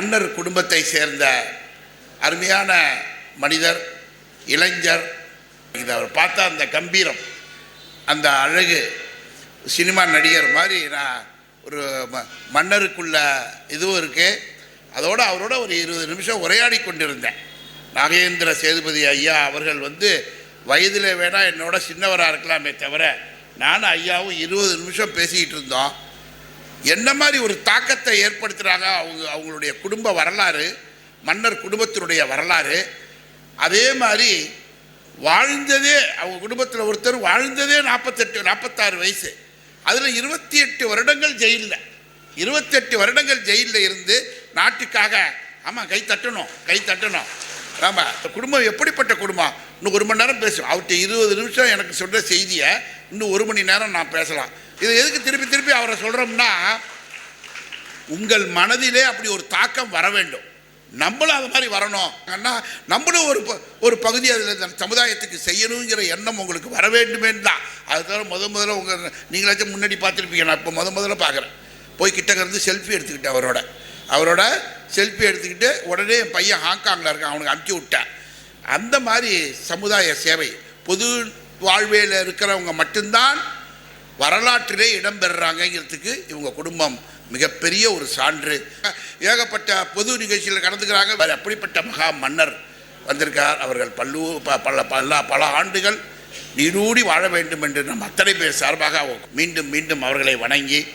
மன்னர் குடும்பத்தை சேர்ந்த அருமையான மனிதர் இளைஞர். இதை அவர் பார்த்தா அந்த கம்பீரம் அந்த அழகு சினிமா நடிகர் மாதிரி நான் ஒரு ம- மன்னருக்குள்ள இதுவும் இருக்குது அதோடு அவரோட ஒரு இருபது நிமிஷம் உரையாடி கொண்டிருந்தேன். நாகேந்திர சேதுபதி ஐயா அவர்கள் வந்து வயதில் வேணால் என்னோட சின்னவராக இருக்கலாமே தவிர நானும் ஐயாவும் இருபது நிமிஷம் பேசிக்கிட்டு இருந்தோம். என்ன மாதிரி ஒரு தாக்கத்தை ஏற்படுத்துகிறாங்க அவங்க அவங்களுடைய குடும்ப வரலாறு மன்னர் குடும்பத்தினுடைய வரலாறு. அதே மாதிரி வாழ்ந்ததே அவங்க குடும்பத்தில் ஒருத்தர் வாழ்ந்ததே நாற்பத்தெட்டு நாற்பத்தாறு வயசு. அதில் இருபத்தி எட்டு வருடங்கள் ஜெயிலில். இருபத்தெட்டு வருடங்கள் ஜெயிலில் இருந்து நாட்டுக்காக ஆமாம் கை தட்டணும் கை தட்டணும். ஆமாம் குடும்பம் எப்படிப்பட்ட குடும்பம்? இன்னும் ஒரு மணி நேரம் பேசும் அவர்கிட்ட இருபது நிமிஷம் எனக்கு சொல்கிற செய்தியை இன்னும் ஒரு மணி நேரம் நான் பேசலாம். இது எதுக்கு திருப்பி திருப்பி அவரை சொல்கிறோம்னா உங்கள் மனதிலே அப்படி ஒரு தாக்கம் வர வேண்டும். நம்மளும் அது மாதிரி வரணும். அண்ணா நம்மளும் ஒரு ப- ஒரு பகுதி அதில் இந்த சமுதாயத்துக்கு செய்யணுங்கிற எண்ணம் உங்களுக்கு வர வேண்டுமே தான். அது தவிர முத முதல்ல உங்கள் நீங்களாச்சும் முன்னாடி பார்த்துருப்பீங்க. நான் இப்போ முத முதல்ல பார்க்குறேன். போய் கிட்டக்க இருந்து செல்ஃபி எடுத்துக்கிட்டேன் அவரோட. அவரோட செல்ஃபி எடுத்துக்கிட்டு உடனே என் பையன் ஹாங்காங்கில் இருக்கான். அவனுக்கு அனுப்பிச்சி விட்டேன். அந்த மாதிரி சமுதாய சேவை பொது வாழ்வையில் இருக்கிறவங்க மட்டும்தான் வரலாற்றிலே இடம்பெறுறாங்கிறதுக்கு இவங்க குடும்பம் மிகப்பெரிய ஒரு சான்று. ஏகப்பட்ட பொது நிகழ்ச்சியில் கலந்துக்கிறாங்க. அப்படிப்பட்ட மகா மன்னர் வந்திருக்கார். அவர்கள் பல்லு ப- பல பல பல ஆண்டுகள் நீடூடி வாழ வேண்டும் என்று நம் அத்தனை பேர் சார்பாக மீண்டும் மீண்டும் அவர்களை வணங்கி